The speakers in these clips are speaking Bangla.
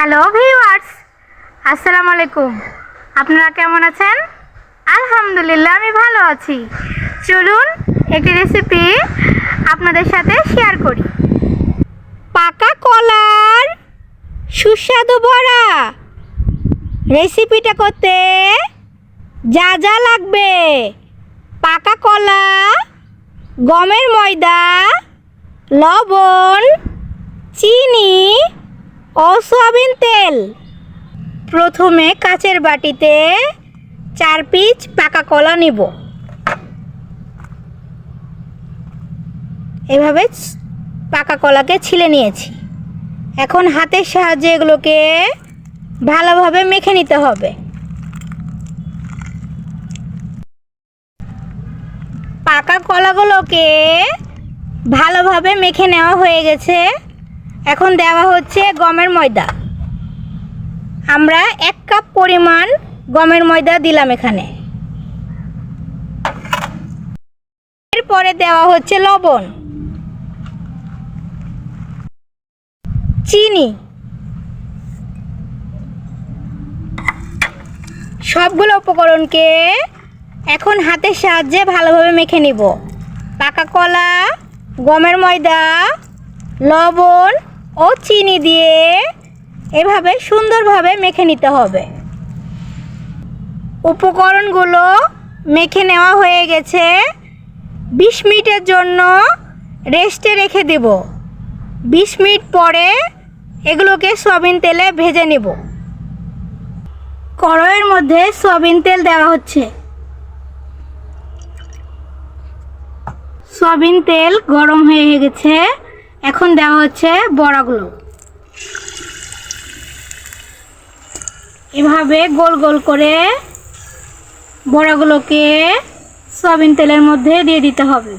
হ্যালো ভিউয়ার্স আসসালামু আলাইকুম আপনারা কেমন আছেন? আলহামদুলিল্লাহ, আমি ভালো আছি। চলুন একটি রেসিপি আপনাদের সাথে শেয়ার করি। পাকা কলার সুস্বাদু বড়া। রেসিপিটা করতে যা যা লাগবে। পাকা কলা, গমের ময়দা, লবণ ও সয়াবিন তেল। প্রথমে কাচের বাটিতে চার পিস পাকা কলা নিব। এভাবে পাকা কলাকে ছিলে নিয়েছি। এখন হাতের সাহায্যে এগুলোকে ভালোভাবে মেখে নিতে হবে। পাকা কলাগুলোকে ভালোভাবে মেখে নেওয়া হয়ে গেছে। এখন দেওয়া হচ্ছে গমের ময়দা। আমরা এক কাপ পরিমাণ গমের ময়দা দিলাম এখানে। এরপরে দেওয়া হচ্ছে লবণ। চিনি। সবগুলো উপকরণকে এখন হাতের সাহায্যে ভালোভাবে মেখে নিব। পাকা কলা, গমের ময়দা, লবণ ও চিনি দিয়ে এভাবে সুন্দরভাবে মেখে নিতে হবে। উপকরণগুলো মেখে নেওয়া হয়ে গেছে। বিশ মিনিটের জন্য রেস্টে রেখে দেব। বিশ মিনিট পরে এগুলোকে সয়াবিন তেলে ভেজে নেব। কড়াইয়ের মধ্যে সয়াবিন তেল দেওয়া হচ্ছে। সয়াবিন তেল গরম হয়ে গেছে। এখন দেওয়া হচ্ছে বড়াগুলো। এভাবে গোল গোল করে বড়াগুলোকে সয়াবিন তেলের মধ্যে দিয়ে দিতে হবে।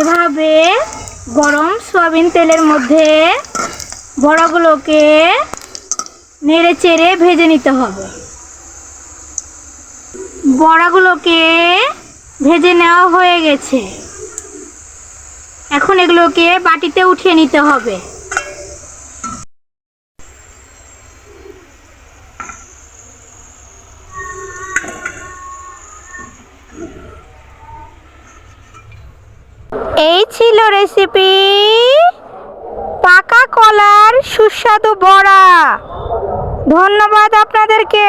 এভাবে গরম সয়াবিন তেলের মধ্যে বড়াগুলোকে নেড়ে চেড়ে ভেজে নিতে হবে। বড়াগুলোকে ভেজে নেওয়া হয়ে গেছে। এখন এগুলোকে বাটিতে উঠিয়ে নিতে হবে। এই ছিল রেসিপি পাকা কলার সুস্বাদু বড়া। ধন্যবাদ আপনাদেরকে।